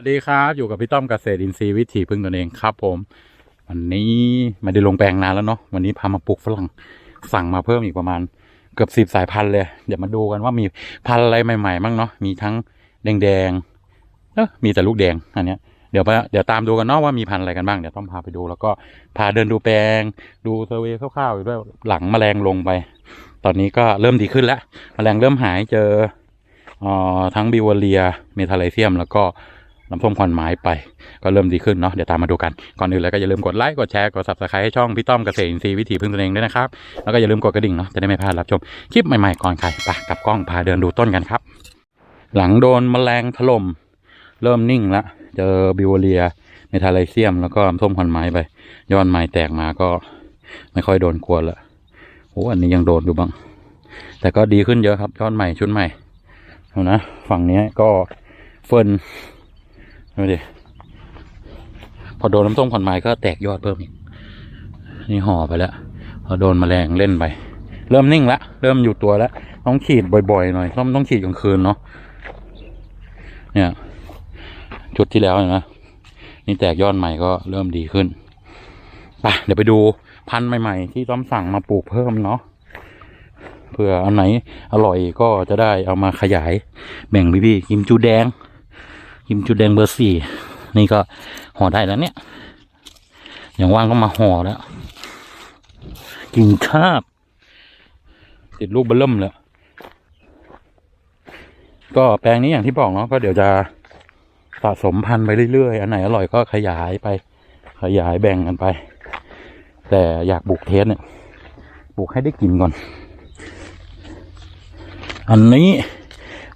วัสดีครับอยู่กับพี่ต้อมเกษตรอินทรีย์วิถีพึ่งตนเองครับ ผม วันนี้ไม่ได้ลงแปลงนานแล้วเนาะวันนี้พามาปลูกฝรั่งสั่งมาเพิ่มอีกประมาณ เกือบสิบสายพันธุ์เลย เดี๋ยวมาดูกันว่ามีพันธุ์อะไรใหม่ๆบ้างเนาะมีทั้งแดงๆเออมีแต่ลูกแดงอันเนี้ยเดี๋ยวไปเดี๋ยวตามดูกันเนาะว่ามีพันธุ์อะไรกันบ้างเดี๋ยวต้องพาไปดู แล้วก็พาเดินดูแปลง ดูเซอร์เวย์คร่าวๆอยู่ด้วยหลังแมลงลงไป ตอนนี้ก็เริ่มดีขึ้นแล้วแมลงเริ่มหายเจอออทั้งบิวเรียเมทาไลเซียมแล้วก็ น้ำส้มควันไม้ไปก็เริ่มดีขึ้นเนาะเดี๋ยวตามมาดูกัน ก่อนอื่นเลยก็อย่าลืมกดไลค์กดแชร์กด subscribe ให้ช่องพี่ต้อมเกษตรอินทรีย์วิถีพึ่งตนเองด้วยนะครับแล้วก็อย่าลืมกดกระดิ่งเนาะจะได้ไม่พลาดรับชมคลิปใหม่ๆก่อนใครไปกลับกล้องพาเดินดูต้นกันครับ หลังโดนแมลงถล่มเริ่มนิ่งละเจอบิวเรียเมทาไลเซียม แล้วก็น้ำส้มควันไม้ไปยอดไม้แตกมาก็ไม่ค่อยโดนกวนละโอ้อันนี้ยังโดนอยู่บ้าง แต่ก็ดีขึ้นเยอะครับยอดใหม่ชุดใหม่เอานะฝั่งนี้ก็เฟิร์น ดูดิพอโดนน้ำส้มขอนไม้ก็แตกยอดเพิ่มอีกนี่ห่อไปแล้ว พอโดนแมลงเล่นไป เริ่มนิ่งละเริ่มอยู่ตัวแล้วต้องฉีดบ่อยๆหน่อย ต้องต้องฉีดกลางคืนเนาะเนี่ยชุดที่แล้วเห็นไหมนี่แตกยอดใหม่ก็เริ่มดีขึ้นไปเดี๋ยวไปดูพันธุ์ใหม่ ๆ ที่ต้อมสั่งมาปลูกเพิ่มเนาะเผื่ออันไหนอร่อยก็จะได้เอามาขยายแบ่งพี่ๆกิมจูแดง กิมจูแดงเบอร์สี่นี่ก็ห่อได้แล้วเนี่ย อย่างว่างก็มาห่อแล้วกินชาบ ติดลูกเบลเริ่มแล้วก็แปลงนี้อย่างที่บอกเนาะก็เดี๋ยวจะสะสมพันธุ์ไปเรื่อยๆ อันไหนอร่อยก็ขยายไป ขยายแบ่งกันไป แต่อยากบุกเทสเนี่ยบุกให้ได้กินก่อน อันนี้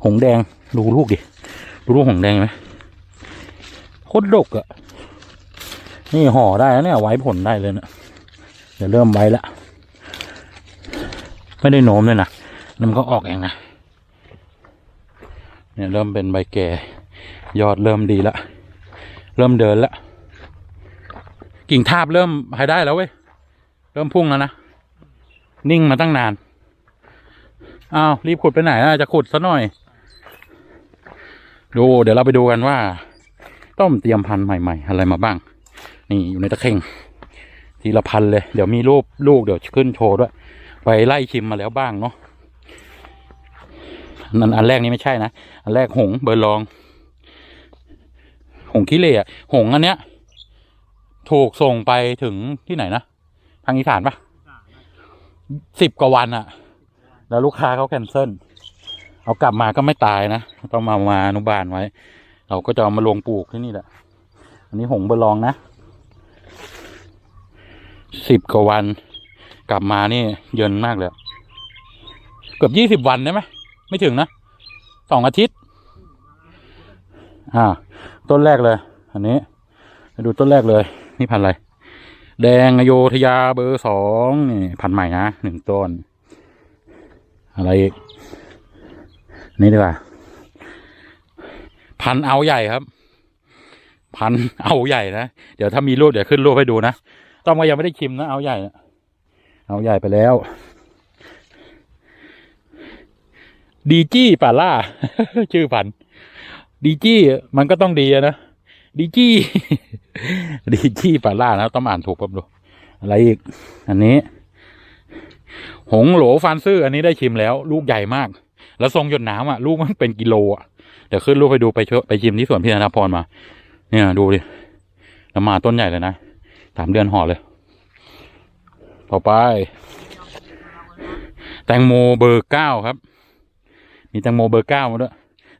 หงแดงดูลูกดิ ดูลูกหงแดงไหมโคตรดกอะ่ะ นี่ห่อได้แล้วเนี่ยไว้ผลได้เลยเนะเดี๋ยวเริ่มไว้แล้วไม่ได้โน้มเลยนะแล้วมันก็ออกเองนะเนี่ยเริ่มเป็นใบแก่ ยอดเริ่มดีละเริ่มเดินละกิ่งทาบเริ่มหายได้แล้วเว้ยเริ่มพุ่งแล้วนะนิ่งมาตั้งนานอ้าวรีบขุดไปไหนนะจะขุดซะหน่อย ดูเดี๋ยวเราไปดูกันว่า ต้อมเตรียมพันธุ์ใหม่ๆ อะไรมาบ้าง นี่อยู่ในตะเข่งทีละพันเลย เดี๋ยวมีรูปลูกเดี๋ยวขึ้นโชว์ด้วย ไปไล่ชิมมาแล้วบ้างเนาะนั่นอันแรกนี้ไม่ใช่นะ อันแรกหงเบอร์ลอง หงขี้เหร่อะหงอันเนี้ย ถูกส่งไปถึงที่ไหนนะทางอีสานปะสิบกว่าวันอะแล้วลูกค้าเขาแคนเซิล เอากลับมาก็ไม่ตายนะต้องมามาอนุบาลไว้ เราก็จะเอามาลงปลูกที่นี่แหละ อันนี้หงบอร์ลองนะสิบกว่าวันกลับมานี่เยินมากเลยเกือบยี่สิบวันได้ไหมไม่ถึงนะสองอาทิตย์ อ่า ต้นแรกเลย อันนี้ดูต้นแรกเลย นี่พันอะไร แดงอโยธยาเบอร์สองนี่พันใหม่นะหนึ่งต้น อะไรอีก นี่ดีกว่า พันเอาใหญ่ครับ พันเอาใหญ่นะ เดี๋ยวถ้ามีรูปเดี๋ยวขึ้นรูปให้ดูนะต้องก็ยังไม่ได้ชิมนะเอาใหญ่นะเอาใหญ่ไปแล้ว ดีจี้ป่าล่า ชื่อพันดีจี้มันก็ต้องดีนะดีจี้ดีจี้ป่าล่านะต้องอ่านถูกปั๊บดูอะไรอีก อันนี้ หงโหลฟานซื่ออันนี้ได้ชิมแล้ว ลูกใหญ่มาก แล้วทรงหยดน้ำอะลูกมันเป็นกิโลอะเดี๋ยวขึ้นรูปไปดูไปไปชิมที่สวนพี่ธนพรมา เนี่ยดูดิแล้วมาต้นใหญ่เลยนะสามเดือนห่อเลย ต่อไป แตงโมเบอร์เก้าครับ มีแตงโมเบอร์เก้ามาด้วย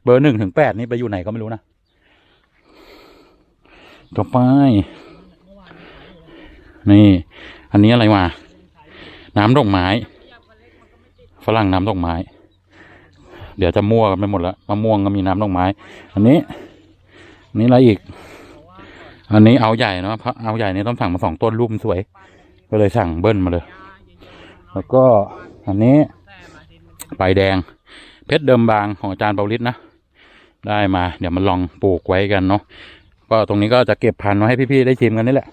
เบอร์หนึ่งถึงแปดนี่ไปอยู่ไหนก็ไม่รู้นะต่อไป นี่ อันนี้อะไรมา น้ำดอกไม้ ฝรั่งน้ำดอกไม้ เดี๋ยวจะมั่วกันไปหมดแล้วมะม่วงก็มีน้ำดอกไม้ อันนี้อันนี้อะไรอีก อันนี้เอาใหญ่เนะเพราะเอาใหญ่นี่ต้องสั่งมาสองต้นรูปมันสวย ก็เลยสั่งเบิ้ลมาเลย แล้วก็อันนี้ใบแดง เพชรเดิมบางของอาจารย์เปาลิศนะได้มาเดี๋ยวมันลองปลูกไว้กันเนาะก็ตรงนี้ก็จะเก็บพันธุ์ไว้ให้พี่ๆได้ชิมกันนี่แหละ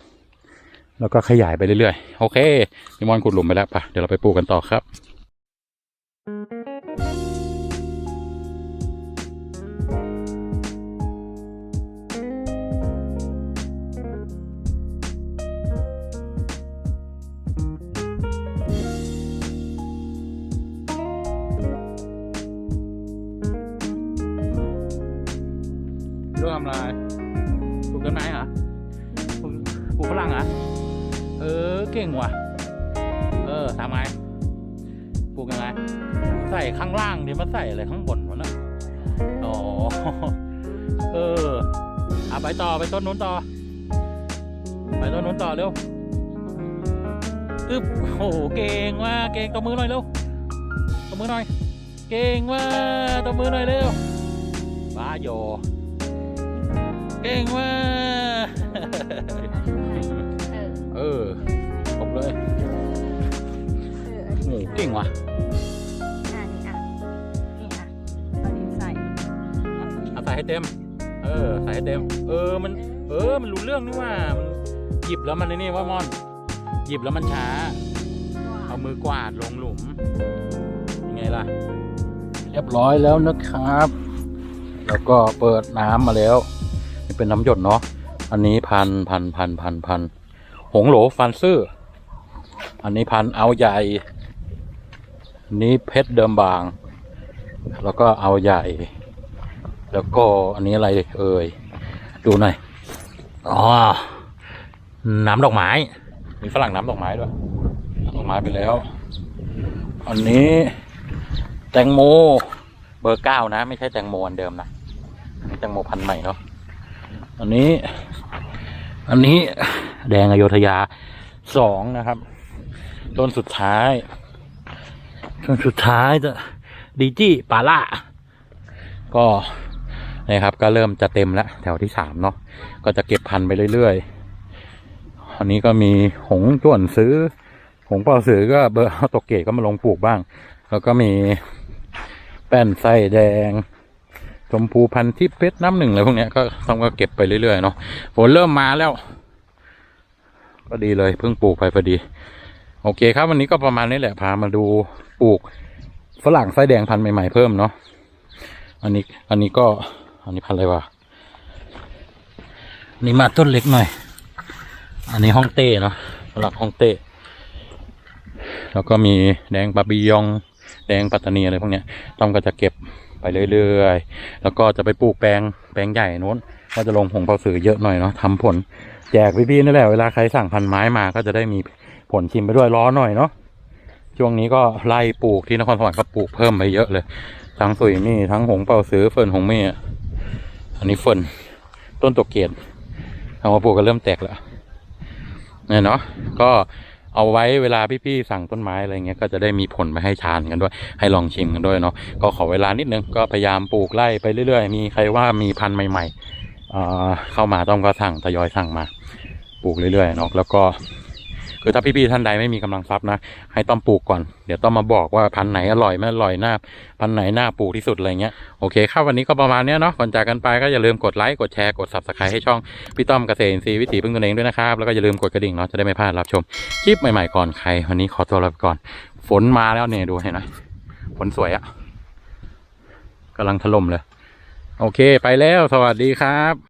แล้วก็ขยายไปเรื่อยๆ โอเคพี่มอนขุดหลุมไปแล้วปะเดี๋ยวเราไปปลูกกันต่อครับเเรื่องทำอะไรปลูกต้นไม้เหรอปลูกฝรั่งเหรอเออเก่งว่ะ เออทำไงปลูกยังไง ใส่ข้างล่างเดี๋ยวมาใส่อะไรข้างบนวะนะอ๋อเออเอาไปต่อไปต้นนู้นต่อ ไปต้นนู้นต่อเร็วอึ๊บโอ้โหเก่งว่ะเก่งตบมือหน่อยเร็วตบมือหน่อย เก่งว่ะตบมือหน่อยเร็วบ้าโย ก่งว่ะเออเออผมเลยเอออันโอ้โหนี้เก่งว่ะอะนี่อะนี่อะอันนี้ใส่เอาใส่ให้เต็ม เออ ใส่ให้เต็ม เออ มัน เออ มันรู้เรื่องนี่ว่า มันหยิบแล้วมันไอ้นี่ว่ามอน หยิบแล้วมันช้า เอามือกวาดลงหลุม ยังไงล่ะ เรียบร้อยแล้วนะครับ แล้วก็เปิดน้ำมาแล้วนี่ เป็นน้ำหยดเนาะอันนี้พันพันพันพันพันหงโหลฟันซื่ออันนี้พันเอาใหญ่อันนี้เพชรเดิมบาง แล้วก็เอาใหญ่ แล้วก็อันนี้อะไรเอ่ยดูหน่อยอ๋อน้ำดอกไม้ มีฝรั่งน้ำดอกไม้ด้วยน้ำดอกไม้ไปแล้ว อันนี้แตงโมเบอร์เก้านะ ไม่ใช่แตงโมอันเดิมนะแตงโมพันใหม่เนาะ อันนี้ อันนี้แดงอโยธยาสองนะครับ ต้นสุดท้าย ต้นสุดท้ายจะดีจี้ปาล่าก็นะครับ ก็เริ่มจะเต็มแล้ว แถวที่สามเนาะก็จะเก็บพันไปเรื่อยๆอันนี้ก็มีหงจวนซื้อ หงเป่าซื้อก็เบอร์ตกเกตก็มาลงปลูกบ้าง แล้วก็มีแป้นไส้แดง ชมพูพันธุ์ที่เพชรน้ำหนึ่งอะไรพวกเนี้ยก็ต้องก็เก็บไปเรื่อยๆเนาะฝนเริ่มมาแล้ว ก็ดีเลยเพิ่งปลูกไปพอดี โอเคครับ วันนี้ก็ประมาณนี้แหละพามาดูปลูกฝรั่งไส้แดงพันธุ์ใหม่ๆเพิ่มเนาะอันนี้อันนี้ก็ อันนี้พันธุ์อะไรวะนี่มาต้นเล็กหน่อย อันนี้ห้องเต้เนาะสำหรับห้องเต้แล้วก็มีแดงบาบิยอง แดงปัตตานีอะไรพวกเนี้ยต้อมก็จะเก็บ ไปเรื่อยๆ แล้วก็จะไปปลูกแปลงแปลงใหญ่โน้น ก็จะลงผงเปาสือเยอะหน่อยเนาะทำผลแจกพี่ๆนี่นแหละเวลาใครสั่งพันไม้มาก็จะได้มีผลชิมไปด้วยร้อนหน่อยเนาะช่วงนี้ก็ไล่ปลูกที่นครสวรรค์ก็ปลูกเพิ่มไปเยอะเลย ทั้งสุยมี่ทั้งหงเป่าสือเฟิร์นหงมี่อะอันนี้เฟิร์นต้นตกเกียรเอามาปลูกก็เริ่มแตกแล้วเนี่ยเนาะก็ เอาไว้เวลาพี่ๆสั่งต้นไม้อะไรเงี้ยก็จะได้มีผลมาให้ทานกันด้วย ให้ลองชิมกันด้วยเนาะก็ขอเวลานิดนึงก็พยายามปลูกไล่ไปเรื่อยๆ มีใครว่ามีพันธุ์ใหม่ๆเเข้ามาต้องก็สั่งทยอยสั่งมาปลูกเรื่อยๆเนาะแล้วก็ คือถ้าพี่ๆท่านใดไม่มีกำลังทรัพย์นะ ให้ต้อมปลูกก่อน เดี๋ยวต้องมาบอกว่าพันธุ์ไหนอร่อยไม่อร่อยหน้า พันธุ์ไหนหน้าปลูกที่สุดอะไรเงี้ย โอเคครับวันนี้ก็ประมาณเนี้ยเนาะ ก่อนจากกันไปก็อย่าลืมกดไลค์ กดแชร์ กด subscribe ให้ช่องพี่ต้อมเกษตรอินทรีวิถีพึ่งตนเองด้วยนะครับ แล้วก็อย่าลืมกดกระดิ่งเนาะ จะได้ไม่พลาดรับชมคลิปใหม่ๆก่อนใคร วันนี้ขอตัวลาไปก่อน ฝนมาแล้วเนี่ยดูเห็นไหมฝนสวยอะกำลังถล่มเลย โอเค ไปแล้ว สวัสดีครับ